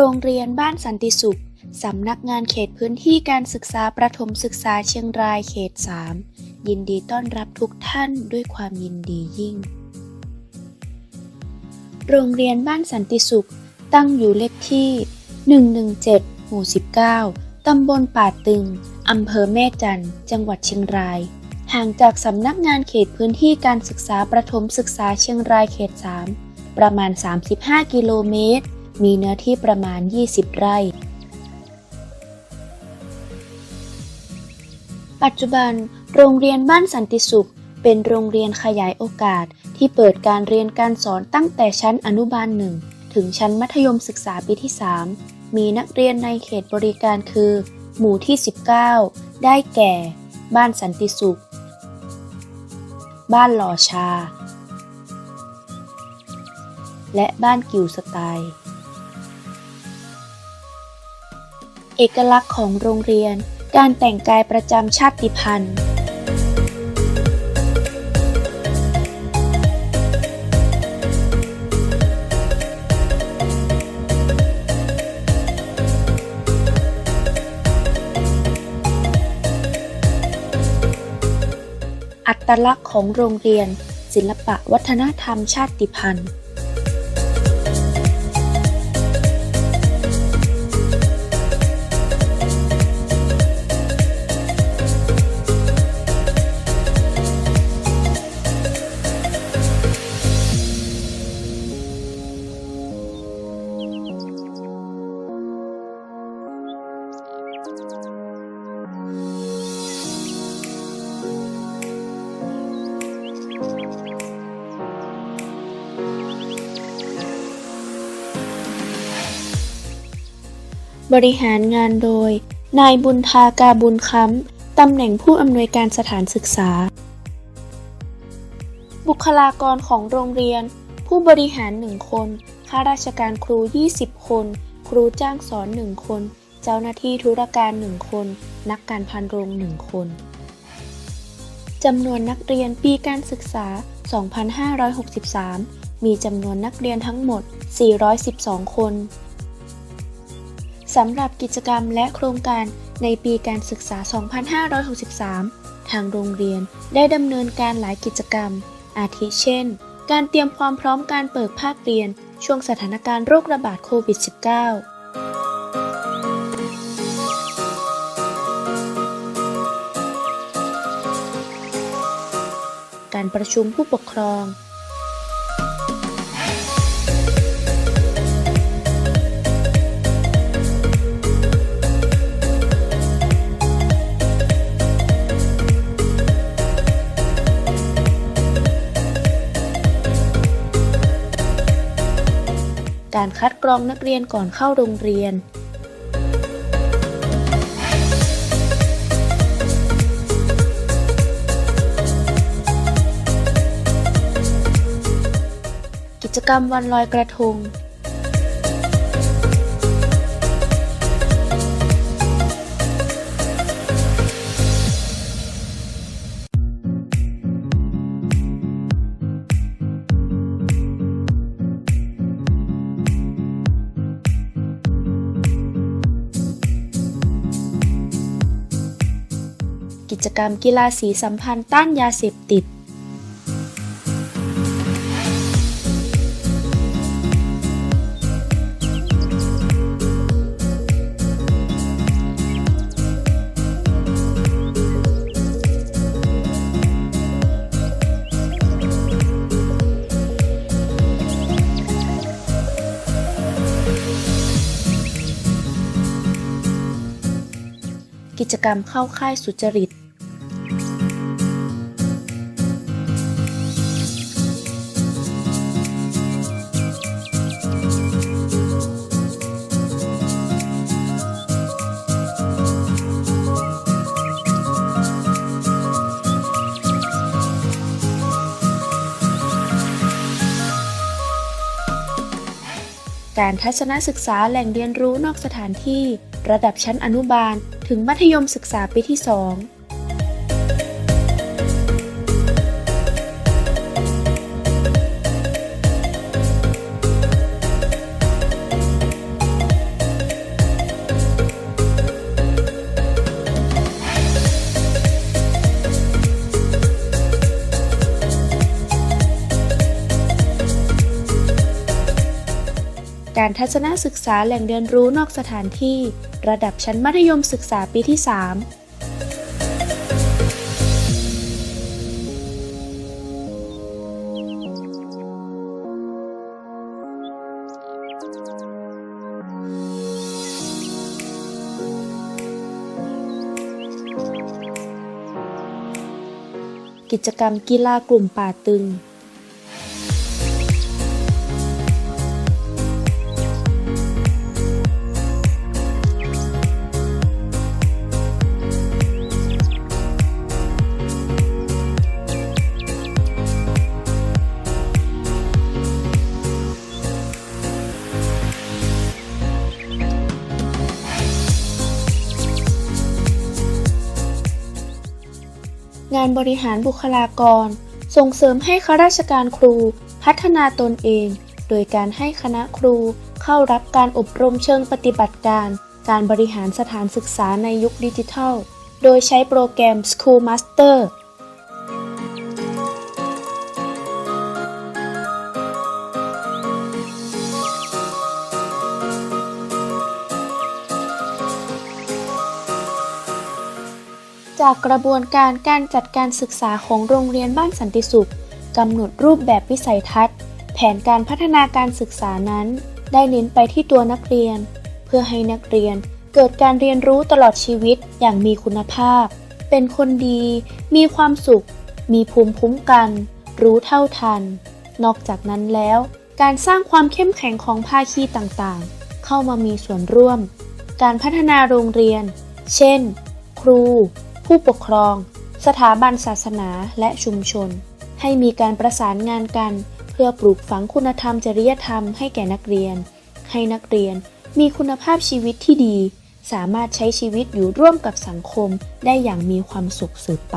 โรงเรียนบ้านสันติสุข สำนักงานเขตพื้นที่การศึกษาประถมศึกษาเชียงรายเขต 3 ยินดีต้อนรับทุกท่านด้วยความยินดียิ่ง โรงเรียนบ้านสันติสุข ตั้งอยู่เลขที่ 117 หมู่ 19 ตำบลป่าตึง อำเภอแม่จัน จังหวัดเชียงราย ห่างจากสำนักงานเขตพื้นที่การศึกษาประถมศึกษาเชียงรายเขต 3 ประมาณ 35 กิโลเมตร มีเนื้อที่ประมาณ 20 ไร่ ปัจจุบัน โรงเรียนบ้านสันติสุข เป็นโรงเรียนขยายโอกาสที่เปิดการเรียนการสอนตั้งแต่ชั้นอนุบาลหนึ่งถึงชั้นมัธยมศึกษาปีที่ 3 มีนักเรียนในเขตบริการคือ หมู่ที่ 19 ได้แก่ บ้านสันติสุข บ้านหล่อชา และบ้านกิวสไตล์ เอกลักษณ์ของโรงเรียน การแต่งกายประจำชาติพันธุ์อัตลักษณ์ของโรงเรียน ศิลปะวัฒนธรรมชาติพันธุ์ บริหารงานโดย นายบุญทากาบุญค้ำ ตำแหน่งผู้อำนวยการสถานศึกษา บุคลากรของโรงเรียน ผู้บริหาร 1 คน ข้าราชการครู 20 คน ครูจ้างสอน 1 คน เจ้าหน้าที่ธุรการ 1 คน นักการพันโรง 1 คนจำนวนนักเรียนปีการศึกษา 2563 มีจำนวนนักเรียนทั้งหมด 412 คน สำหรับกิจกรรมและโครงการในปีการศึกษา 2563 ทางโรงเรียนได้ดำเนินการหลายกิจกรรม อาทิเช่น การเตรียมความพร้อมการเปิดภาคเรียน ช่วงสถานการณ์โรคระบาดโควิด -19 การประชุมผู้ปกครอง การคัดกรองนักเรียนก่อนเข้าโรงเรียน กิจกรรมวันลอยกระทง กิจกรรมกีฬาสีสัมพันธ์ต้านยาเสพติด จกรรมเข้าค่ายสุจริต การทัศนศึกษาแหล่งเรียนรู้นอกสถานที่ ระดับชั้นอนุบาล ถึงมัธยมศึกษาปีที่ 2 การทัศนศึกษาแหล่งเรียนรู้นอกสถานที่ ระดับชั้นมัธยมศึกษาปีที่ 3กิจกรรมกีฬากลุ่มป่าตึง งานบริหารบุคลากร ส่งเสริมให้ข้าราชการครู พัฒนาตนเอง โดยการให้คณะครูเข้ารับการอบรมเชิงปฏิบัติการ การบริหารสถานศึกษาในยุคดิจิทัล โดยใช้โปรแกรม Schoolmaster จากกระบวนการการจัดการศึกษาของโรงเรียนบ้านสันติสุขกำหนดรูปแบบวิสัยทัศน์ แผนการพัฒนาการศึกษานั้น ได้เน้นไปที่ตัวนักเรียน เพื่อให้นักเรียนเกิดการเรียนรู้ตลอดชีวิตอย่างมีคุณภาพ เป็นคนดี มีความสุข มีภูมิคุ้มกัน รู้เท่าทัน นอกจากนั้นแล้ว การสร้างความเข้มแข็งของภาคีต่างๆ เข้ามามีส่วนร่วม การพัฒนาโรงเรียน เช่น ครู ผู้ปกครอง สถาบันศาสนาและชุมชน ให้มีการประสานงานกัน เพื่อปลูกฝังคุณธรรมจริยธรรมให้แก่นักเรียน ให้นักเรียนมีคุณภาพชีวิตที่ดี สามารถใช้ชีวิตอยู่ร่วมกับสังคมได้อย่างมีความสุขสืบไป